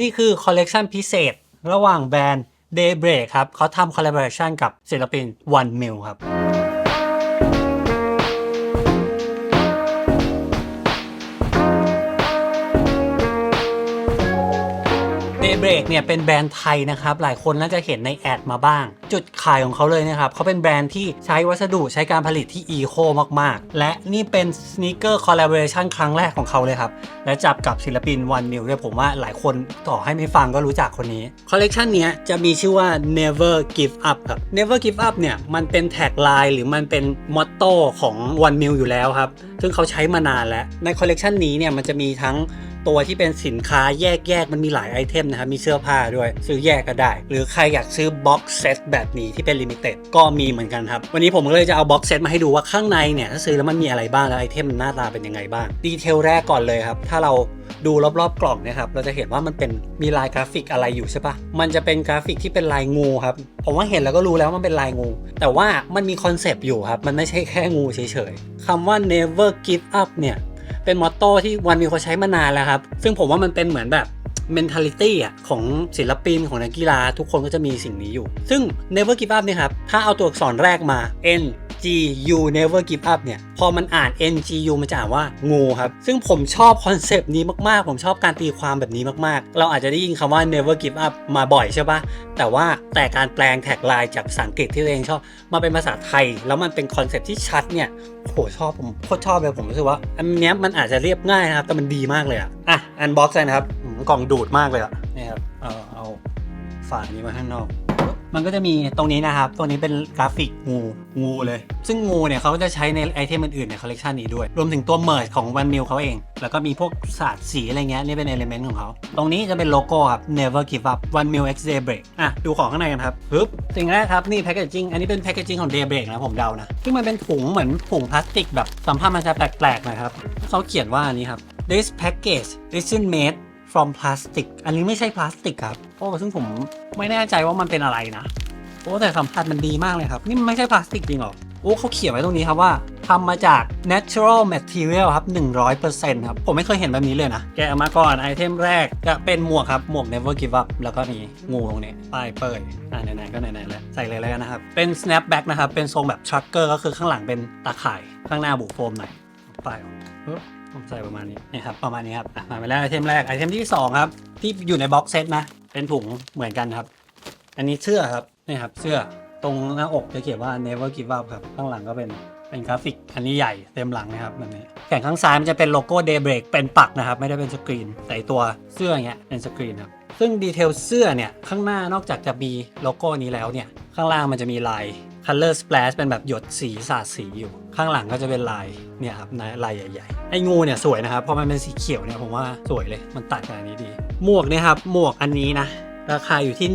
นี่คือคอลเลกชันพิเศษ ระหว่างแบรนด์ Daybreak ครับเขาทำคอลเลบอร์ชันกับศิลปิน One Mil ครับ Daybreak เนี่ยเป็นแบรนด์ไทยนะครับ หลายคนน่าจะเห็นในแอดมาบ้าง จุดขายของเขาเลยนะครับเขาเป็นแบรนด์ที่ใช้วัสดุใช้การผลิตที่อีโคมากๆ และนี่เป็นสเน e เกอร์คอล l a b o r a t i o n ครั้งแรกของเขาเลยครับ และจับกับศิลปิน One Mil ด้วยผมว่าหลายคนต่อให้ไม่ฟังก็รู้จักคนนี้คอลเลกชันนี้จะมีชื่อว่า Never Give Up ครับ Never Give Up เนี่ยมันเป็นแท็กไลน์หรือมันเป็นมอตโต้ของ One Mil อยู่แล้วครับซึ่งเขาใช้มานานแล้วในคอลเลกชันนี้เนี่ยมันจะมีทั้งตัวที่เป็นสินค้าแยกๆ มันมีหลายไอเทมนะครับ มีเสื้อผ้าด้วย ซื้อแยกก็ได้ หรือใครอยากซื้อบ็อกเซตแบบนี้ที่เป็นลิมิเต็ดก็มีเหมือนกันครับ วันนี้ผมก็เลยจะเอาบ็อกเซตมาให้ดูว่าข้างในเนี่ย ถ้าซื้อแล้วมันมีอะไรบ้าง แล้วไอเทมมันหน้าตาเป็นยังไงบ้าง ดีเทลแรกก่อนเลยครับ ถ้าเราดูรอบๆกล่องเนะครับ เราจะเห็นว่ามันเป็นมีลายกราฟิกอะไรอยู่ใช่ปะมันจะเป็นกราฟิกที่เป็นลายงูครับ ผมว่าเห็นแล้วก็รู้แล้วมันเป็นลายงู แต่ว่ามันมีคอนเซปต์อยู่ครับ มันไม่ใช่แค่งูเฉยๆคำว่า never give up เนี่ย เป็นมอตโต้ที่วันมีคนใช้มานานแล้วครับ ซึ่งผมว่ามันเป็นเหมือนแบบ mentality อะของศิลปินของนักกีฬาทุกคนก็จะมีสิ่งนี้อยู่ ซึ่ง never give up เนี่ยครับ ถ้าเอาตัวอักษรแรกมา N G U never give up เนี่ย พอมันอ่าน N G U มันจะอ่านว่างูครับ ซึ่งผมชอบคอนเซปต์นี้มากๆ ผมชอบการตีความแบบนี้มากๆ เราอาจจะได้ยินคำว่า never give up มาบ่อยใช่ปะแต่ว่าแต่การแปลงแท็กไลน์จากภาษาอังกฤษที่เองชอบ มาเป็นภาษาไทย แล้วมันเป็นคอนเซปต์ที่ชัดเนี่ย โหชอบผมโคตรชอบเลยผมรู้สึกว่า อันนี้มันอาจจะเรียบง่ายนะครับ แต่มันดีมากเลยอะอะอันบ็อกซ์นะครับกล่องดูดมากเลยอะนี่ครับเอาเอาฝานี้มาข้างนอก มันก็จะมีตรงนี้นะครับตัวนี้เป็นกราฟิกงู งูเลย ซึ่งงูเนี่ยเขาก็จะใช้ในไอเทมอื่นๆในคอลเลกชันนี้ด้วย รวมถึงตัวเม r ร์ของวันมิลเขาเอง แล้วก็มีพวกศาสตร์สีอะไรเงี้ย นี่เป็นเอลิเมนต์ของเขา ตรงนี้จะเป็นโลโก้ครับ never give up one mil x daybreak อะ ดูของข้างในกันครับปึ๊บสิ่งแรกครับ นี่แพคเกจจิ้ง อันนี้เป็นแพคเกจจิ้งของ daybreak นะผมเดานะซึ่งมันเป็นถุงเหมือนถุงพลาสติกแบบสัมผัสมันจะแปลกๆหน่อยครับเขาเขียนว่าอันนี้ครับ this package isn't made from plastic อันนี้ไม่ใช่พลาสติกครับ โอ้ ซึ่งผม ไม่แน่ใจว่ามันเป็นอะไรนะโอ้แต่สัมผัสมันดีมากเลยครับ นี่ไม่ใช่พลาสติกจริงหรอโอ้เขาเขียนไว้ตรงนี้ครับว่าทำมาจาก natural material ครับ 100%ครับ ผมไม่เคยเห็นแบบนี้เลยนะ แกะมาก่อนไอเทมแรกจะเป็นหมวกครับ หมวก never give up แล้วก็มีงูตรงนี้ป้ายเปิดอ่าไหนๆก็ไหนๆแล้ว ใส่เลยแล้วกันนะครับ เป็น snapback นะครับ เป็นทรงแบบ trucker ก็คือข้างหลังเป็นตาข่าย ข้างหน้าบุโฟมหน่อยป้ายออกปึ๊บผมใส่ประมาณนี้นี่ครับประมาณนี้ครับมาไปแล้วไอเทมแรกไอเทมที่สองครับ ที่อยู่ในบ็อกเซตนะ เป็นถุงเหมือนกันครับ อันนี้เสื้อครับนี่ครับเสื้อตรงหน้าอกจะเขียนว่า never give up ครับ ข้างหลังก็เป็น เป็นกราฟิกอันนี้ใหญ่เต็มหลังนะครับแบบนี้ แขนข้างซ้ายมันจะเป็นโลโก้ daybreak เป็นปักนะครับ ไม่ได้เป็นสกรีน แต่ตัวเสื้ออย่างเงี้ยเป็นสกรีนครับซึ่งดีเทลเสื้อเนี่ย ข้างหน้านอกจากจะมีโลโก้นี้แล้วเนี่ย ข้างล่างมันจะมีลาย color splash เป็นแบบหยดสีสาดสีอยู่ ข้างหลังก็จะเป็นลายเนี่ยครับลายใหญ่ๆไอ้งูเนี่ยสวยนะครับเพราะมันเป็นสีเขียวเนี่ยผมว่าสวยเลยมันตัดกันนี้ดี หมวกเนี่ยครับหมวกอันนี้นะ ราคาอยู่ที่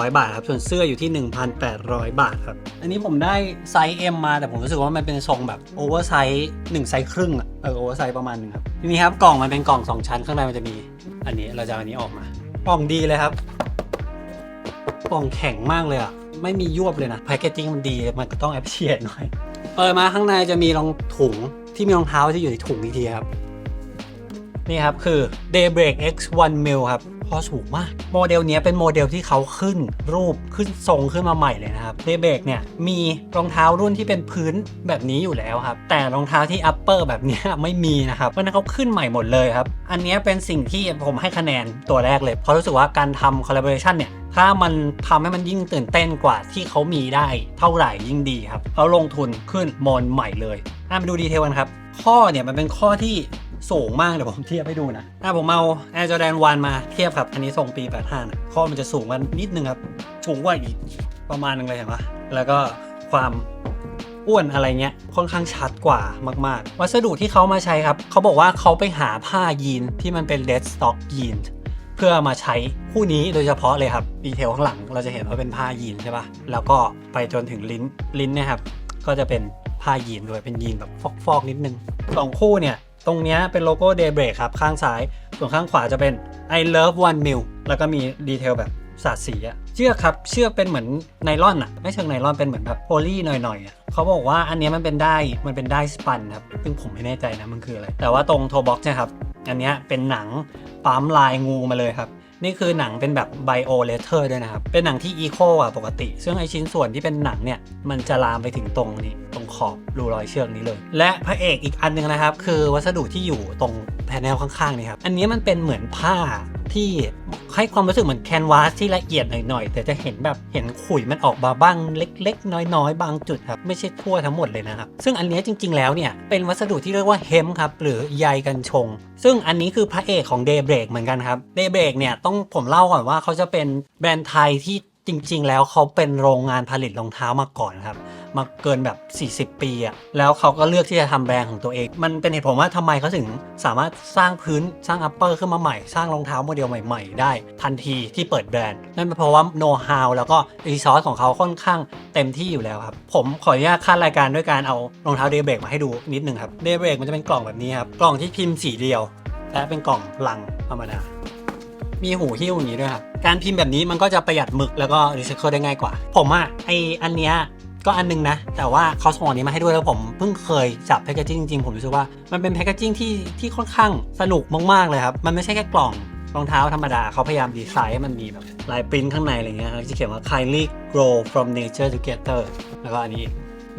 1,400 บาทครับส่วนเสื้ออยู่ที่ 1,800 บาทครับ อันนี้ผมได้ไซส์ M มาแต่ผมรู้สึกว่ามันเป็นทรงแบบโอเวอร์ไซส์1ไซส์ครึ่งอะเออโอเวอร์ไซส์ประมาณหนึงครับทีนี้ครับกล่องมันเป็นกล่อง 2 ชั้นข้างในมันจะมีอันนี้เราจะเอาอันนี้ออกมากล่องดีเลยครับกล่องแข็งมากเลยอะไม่มียวบเลยนะแพคเกจจิ้งมันดีมันก็ต้องแอปเชียหน่อยเปิดมาข้างในจะมีรองถุงที่มีรองเท้าที่อยู่ในถุงอีกทีครับนี่ครับคือ Daybreak X1 Mil ครับ พอสูงมาก โมเดลนี้เป็นโมเดลที่เขาขึ้นรูปขึ้นทรงขึ้นมาใหม่เลยนะครับ Daybreak เนี่ยมีรองเท้ารุ่นที่เป็นพื้นแบบนี้อยู่แล้วครับ แต่รองเท้าที่ upper แบบนี้ไม่มีนะครับเพราะนั้นเขาขึ้นใหม่หมดเลยครับ อันนี้เป็นสิ่งที่ผมให้คะแนนตัวแรกเลย เพราะรู้สึกว่าการทำ collaboration เนี่ยถ้ามันทำให้มันยิ่งตื่นเต้นกว่าที่เขามีได้เท่าไหร่ยิ่งดีครับเขาลงทุนขึ้นโมนใหม่เลยอะมาดูดีเทลกันครับ ข้อเนี่ยมันเป็นข้อที่ สูงมากเดี๋ยวผมเทียบให้ดูนะถ้าผมเอา Air Jordan 1มาเทียบครับอันนี้ทรงปี 85นะข้อมันจะสูงกันนิดนึงครับ สูงกว่าอีกประมาณนึงเลยเห็นปะแล้วก็ความอ้วนอะไรเงี้ยค่อนข้างชัดกว่ามาก ๆ วัสดุที่เขามาใช้ครับ เขาบอกว่าเขาไปหาผ้ายีนที่มันเป็น dead stock ยีนเพื่อมาใช้คู่นี้โดยเฉพาะเลยครับดีเทลข้างหลังเราจะเห็นว่าเป็นผ้ายีนใช่ปะแล้วก็ไปจนถึงลิ้นลิ้นนะครับ ก็จะเป็นผ้ายีนด้วยเป็นยีนแบบฟอกๆนิดนึงสองคู่เนี่ย ตรงนี้เป็นโลโก้ Daybreak ครับ ข้างซ้าย ส่วนข้างขวาจะเป็น I love one mil แล้วก็มีดีเทลแบบสาดสีอะเชือกครับเชือกเป็นเหมือนไนลอนอะไม่เชิงไนลอนเป็นเหมือนแบบโพลีหน่อยๆอะเขาบอกว่าอันนี้มันเป็นได้มันเป็นได้สปันครับซึ่งผมไม่แน่ใจนะมันคืออะไรแต่ว่าตรงโทบ็อกซ์นะครับอันนี้เป็นหนังปั๊มลายงูมาเลยครับ นี่คือหนังเป็นแบบไบโอเลเทอร์ด้วยนะครับ เป็นหนังที่อีโคอะปกติ ซึ่งไอชิ้นส่วนที่เป็นหนังเนี่ย มันจะลามไปถึงตรงนี้ ตรงขอบรูรอยเชือกนี้เลย และพระเอกอีกอันหนึงนะครับ คือวัสดุที่อยู่ตรงแผ่นลข้างๆนี่ครับ อันนี้มันเป็นเหมือนผ้าที่ให้ความรู้สึกเหมือนแคนวาสที่ละเอียดหน่อยๆ แต่จะเห็นแบบเห็นขุยมันออกมาบ้างเล็ก ๆ น้อย ๆ บางจุดครับ ไม่ใช่ทั่วทั้งหมดเลยนะครับ ซึ่งอันนี้จริง ๆ แล้วเนี่ย เป็นวัสดุที่เรียกว่าเฮมครับ หรือใยกันชง ซึ่งอันนี้คือพระเอกของเดย์เบรกเหมือนกันครับเดย์เบรกเนี่ยต้องผมเล่าก่อนว่าเขาจะเป็นแบรนด์ไทยที่ จริงๆ แล้วเขาเป็นโรงงานผลิตรองเท้ามาก่อนครับ มาเกินแบบ 40 ปีอะแล้วเขาก็เลือกที่จะทำแบรนด์ของตัวเอง มันเป็นเหตุผลว่าทำไมเขาถึงสามารถสร้างพื้นสร้างอัปเปอร์ขึ้นมาใหม่ สร้างรองเท้าโมเดลใหม่ๆ ได้ทันทีที่เปิดแบรนด์ นั่นเป็นเพราะว่าโน้ตฮาวแล้วก็รีซอสของเขาค่อนข้างเต็มที่อยู่แล้วครับ ผมขออนุญาตขั้นรายการด้วยการเอารองเท้าเดย์เบรกมาให้ดูนิดหนึ่งครับ เดย์เบรกมันจะเป็นกล่องแบบนี้ครับ กล่องที่พิมพ์สีเดียว และเป็นกล่องลังธรรมดา มีหูหิ้วอย่างนี้ด้วยครับ การพิมพ์แบบนี้มันก็จะประหยัดหมึกแล้วก็รีไซเคิลได้ง่ายกว่า ผมอะไออันเนี้ยก็อันนึงนะ แต่ว่าเขาส่งอันนี้มาให้ด้วยแล้วผมเพิ่งเคยจับแพคเกจิ้งจริงๆ ผมรู้สึกว่ามันเป็นแพคเกจิ้งที่ที่ค่อนข้างสนุกมากๆเลยครับ มันไม่ใช่แค่กล่องรองเท้าธรรมดาเขาพยายามดีไซน์ให้มันมีแบบลายปริ้นข้างในอะไรเงี้ยจะเขียนว่า kindly grow from nature together แล้วก็อันนี้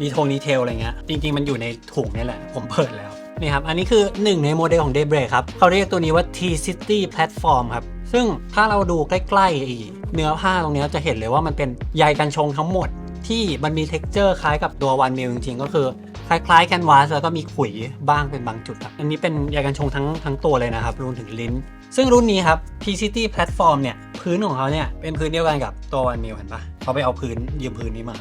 ดีทงดีเทลอะไรเงี้ยจริงๆ มันอยู่ในถุงนี่แหละ ผมเปิดแล้วนี่ครับ อันนี้คือหนึ่งในโมเดลของ Daybreak ครับ เขาเรียกตัวนี้ว่า T City Platform ครับ ซึ่งถ้าเราดูใกล้ๆเนื้อผ้าตรงนี้จะเห็นเลยว่ามันเป็นใยกันชงทั้งหมด ที่มันมี texture คล้ายกับตัววันมิลจริงๆ ก็คือ คล้ายๆแคนวาสแล้วก็มีขุยบ้างเป็นบางจุดครับอันนี้เป็นใยกันชงทั้งทั้งตัวเลยนะครับรวมถึงลิ้น ซึ่งรุ่นนี้ครับ T City Platform เนี่ยพื้นของเขาเนี่ยเป็นพื้นเดียวกันกับตัววันมิลเห็นปะเขาไปเอาพื้นยืมพื้นนี้มา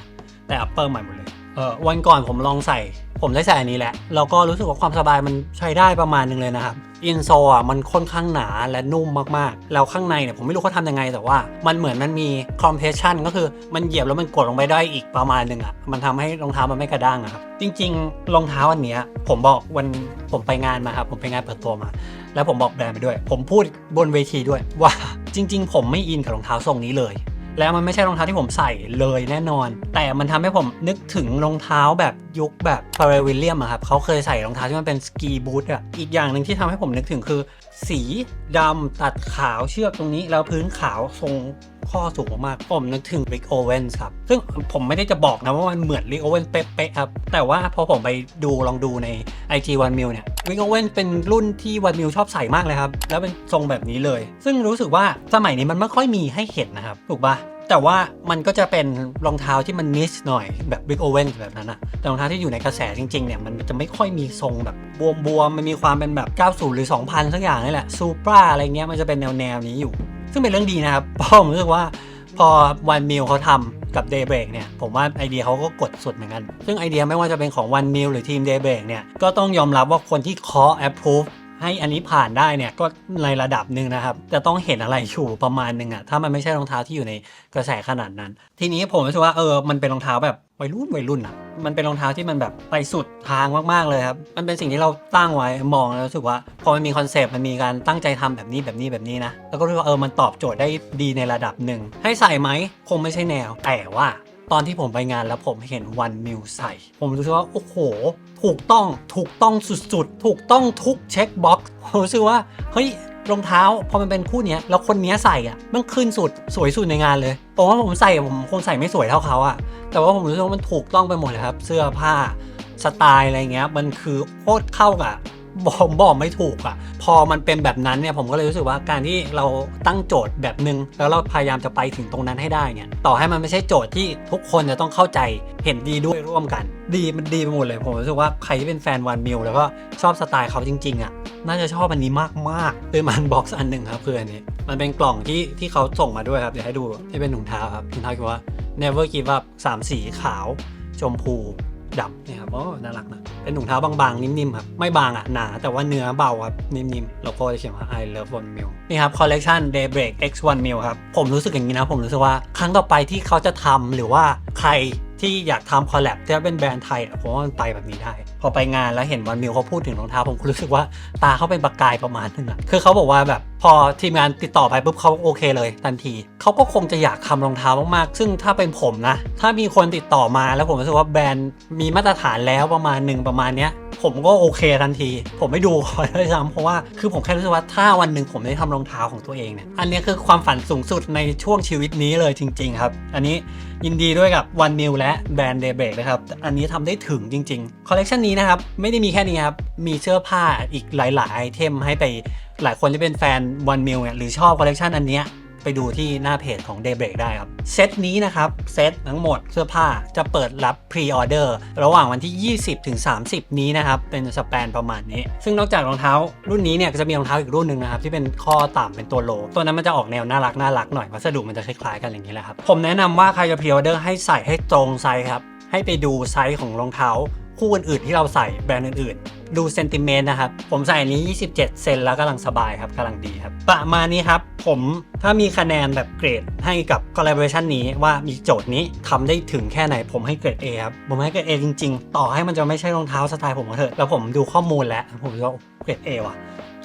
แต่อัปเปอร์ใหม่หมดเลย เออวันก่อนผมลองใส่ ผมได้ใส่อันนี้แหละ แล้วก็รู้สึกว่าความสบายมันใช้ได้ประมาณนึงเลยนะครับอินโซอะมันค่อนข้างหนาและนุ่มมากๆ แล้วข้างในเนี่ยผมไม่รู้เขาทำยังไงแต่ว่า มันเหมือนมันมีคอมเพรสชันก็คือมันเหยียบแล้วมันกดลงไปได้อีกประมาณนึงอะมันทำให้รองเท้ามันไม่กระด้างอะครับจริงๆรองเท้าอันเนี้ยผมบอกวันผมไปงานมาครับผมไปงานเปิดตัวมา แล้วผมบอกแบรนด์ไปด้วย ผมพูดบนเวทีด้วยว่าจริง ๆ ผมไม่อินกับรองเท้าทรงนี้เลย แล้วมันไม่ใช่รองเท้าที่ผมใส่เลยแน่นอน แต่มันทำให้ผมนึกถึงรองเท้าแบบ ยุคแบบฟาร์เรวิลเลียมอะครับเขาเคยใส่รองเท้าที่มันเป็นสกีบูทอะอีกอย่างหนึ่งที่ทำให้ผมนึกถึงคือ สีดำตัดขาวเชือกตรงนี้ แล้วพื้นขาวทรงข้อสูงมากๆผมนึกถึงริกโอเวนส์ครับ ซึ่งผมไม่ได้จะบอกนะว่ามันเหมือนริกโอเวนส์เป๊ะๆครับ แต่ว่าพอผมไปดูลองดูใน IG One Mil เนี่ยริกโอเวนเป็นรุ่นที่ One Mil ชอบใส่มากเลยครับ แล้วเป็นทรงแบบนี้เลย ซึ่งรู้สึกว่าสมัยนี้มันไม่ค่อยมีให้เห็นนะครับ ถูกปะ แต่ว่ามันก็จะเป็นรองเท้าที่มันนิชหน่อยแบบ Big Owen แบบนั้นอะแต่รองเท้าที่อยู่ในกระแสจริงๆเนี่ยมันจะไม่ค่อยมีทรงแบบบวมๆมันมีความเป็นแบบ 90 หรือ 2000 สักอย่างนี่แหละซูปราอะไรเงี้ยมันจะเป็นแนวๆนี้อยู่ ซึ่งเป็นเรื่องดีนะครับเพราะผมรู้สึกว่าพอวันมิลเขาทำกับ Daybreak เนี่ยผมว่าไอเดียเขาก็กดสุดเหมือนกัน ซึ่งไอเดียไม่ว่าจะเป็นของวันมิลหรือทีม Daybreak เนี่ยก็ต้องยอมรับว่าคนที่เคาะ approve ให้อันนี้ผ่านได้เนี่ยก็ในระดับหนึ่งนะครับจะต้องเห็นอะไรอยู่ประมาณหนึ่งอะถ้ามันไม่ใช่รองเท้าที่อยู่ในกระแสขนาดนั้น ทีนี้ผมรู้สึกว่าเออมันเป็นรองเท้าแบบวัยรุ่นวัยรุ่นอะมันเป็นรองเท้าที่มันแบบไปสุดทางมากๆเลยครับมันเป็นสิ่งที่เราตั้งไว้มองแล้วรู้สึกว่าพอมันมีคอนเซปต์มันมีการตั้งใจทำแบบนี้แบบนี้แบบนี้นะแล้วก็รู้สึกว่าเออมันตอบโจทย์ได้ดีในระดับหนึ่งให้ใส่ไหมคงไม่ใช่แนวแต่ว่า ตอนที่ผมไปงานแล้วผมเห็นวันมิวใส่ ผมรู้สึกว่า โอ้โห ถูกต้องถูกต้องสุดๆ ถูกต้องทุกเช็คบ็อกซ์ผมรู้สึกว่า เฮ้ยรองเท้าพอมันเป็นคู่นี้แล้วคนเนี้ยใส่อะมันขึ้นสุดสวยสุดในงานเลยผมว่าผมใส่ผมคงใส่ไม่สวยเท่าเขาอะแต่ว่าผมรู้สึกว่ามันถูกต้องไปหมดเลยครับ เสื้อผ้าสไตล์อะไรเงี้ยมันคือโคตรเข้ากับ บอกบอกไม่ถูกอะ่ะ พอมันเป็นแบบนั้นเนี่ยผมก็เลยรู้สึกว่าการที่เราตั้งโจทย์แบบนึง แล้วเราพยายามจะไปถึงตรงนั้นให้ได้เนี่ยต่อให้มันไม่ใช่โจทย์ที่ทุกคนจะต้องเข้าใจเห็นดีด้วยร่วมกัน ดีมันดีไปหมดเลยผมรู้สึกว่าใครที่เป็นแฟนวันมิลแล้วก็ชอบสไตล์เขาจริงๆอะ่ะน่าจะชอบอันนี้มากๆคือมันบ็อกซ์อันหนึ่งครับคืออันนี้มันเป็นกล่องที่ที่เขาส่งมาด้วยครับเดี๋ยวให้ดูที่เป็นถุงเท้าครับถุงเท้าคือว่า never give up สามสีขาว ชมพู ดำเนี่ยครับโอ้น่ารักนะ เป็นถุงเท้าบางๆ นิ่มๆครับ ไม่บางอะ หนา แต่ว่าเนื้อเบาครับ นิ่มๆ แล้วก็จะเขียนว่า I love one meal นี่ครับ collection daybreak x one meal ครับ ผมรู้สึกอย่างนี้นะ ผมรู้สึกว่าครั้งต่อไปที่เขาจะทำหรือว่าใคร ที่อยากทำคอลแลบที่เป็นแบรนด์ไทยผมว่ามันไปแบบนี้ได้ พอไปงานแล้วเห็นวันมิวเขาพูดถึงรองเท้าผมรู้สึกว่าตาเขาเป็นประกายประมาณนึงอะคือเขาบอกว่าแบบพอทีมงานติดต่อไปปุ๊บเขาโอเคเลยทันทีเขาก็คงจะอยากทำรองเท้ามากๆ ซึ่งถ้าเป็นผมนะ ถ้ามีคนติดต่อมาแล้วผมรู้สึกว่าแบรนด์มีมาตรฐานแล้วประมาณหนึ่งประมาณเนี้ย ผมก็โอเคทันที ผมไม่ดูอยด้วยซ้ำเพราะว่าคือผมแค่รู้สึกว่าถ้าวันหนึ่งผมได้ทำรองเท้าของตัวเองเนี่ยอันนี้คือความฝันสูงสุดในช่วงชีวิตนี้เลยจริง ๆ ครับ อันนี้ยินดีด้วยกับวันมิวและแบรนด์เดย์เบรกนะครับอันนี้ทำได้ถึงจริงๆคอลเลกชันนี้นะครับไม่ได้มีแค่นี้ครับมีเสื้อผ้าอีกหลายๆไอเทมให้ไปหลายคนที่เป็นแฟนวันมิวเนี่ยหรือชอบคอลเลกชันอันเนี้ย ไปดูที่หน้าเพจของ Daybreak ได้ครับ เซตนี้นะครับ เซตทั้งหมดเสื้อผ้าจะเปิดรับพรีออเดอร์ระหว่างวันที่ 20 ถึง 30 นี้นะครับ เป็นสแปนประมาณนี้ ซึ่งนอกจากรองเท้ารุ่นนี้เนี่ยก็จะมีรองเท้าอีกรุ่นหนึ่งนะครับ ที่เป็นข้อต่ำเป็นตัวโล ตัวนั้นมันจะออกแนวน่ารักน่ารักหน่อยวัสดุมันจะคล้ายๆกันอย่างนี้แหละครับผมแนะนำว่าใครจะพรีออเดอร์ให้ใส่ให้ตรงไซส์ครับให้ไปดูไซส์ของรองเท้า คู่อื่นๆที่เราใส่แบรนด์อื่นๆ ดูเซนติเมต์นะครับ ผมใส่นี้ 27 เซนแล้วกำลังสบายครับกำลังดีครับ ประมาณนี้ครับ ผมถ้ามีคะแนนแบบเกรดให้กับ collaboration นี้ว่ามีโจทย์นี้ทำได้ถึงแค่ไหนผมให้เกรด A ครับ ผมให้เกรด A จริง ๆ ต่อให้มันจะไม่ใช่รองเท้าสไตล์ผมก็เถอะแล้วผมดูข้อมูลแล้ว ผมก็เกรด A ว่ะ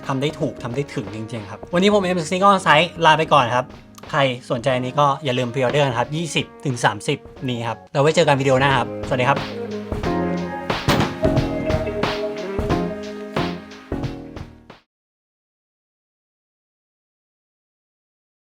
ทำได้ถูกทำได้ถึงจริง ๆ ครับ วันนี้ผมเอ็มซีก็ไซส์ลาไปก่อนครับใครสนใจนี้ก็อย่าลืมพรีออเดอร์นะครับ 20-30 นี้ครับ เราไว้เจอกันวิดีโอหน้าครับ สวัสดีครับ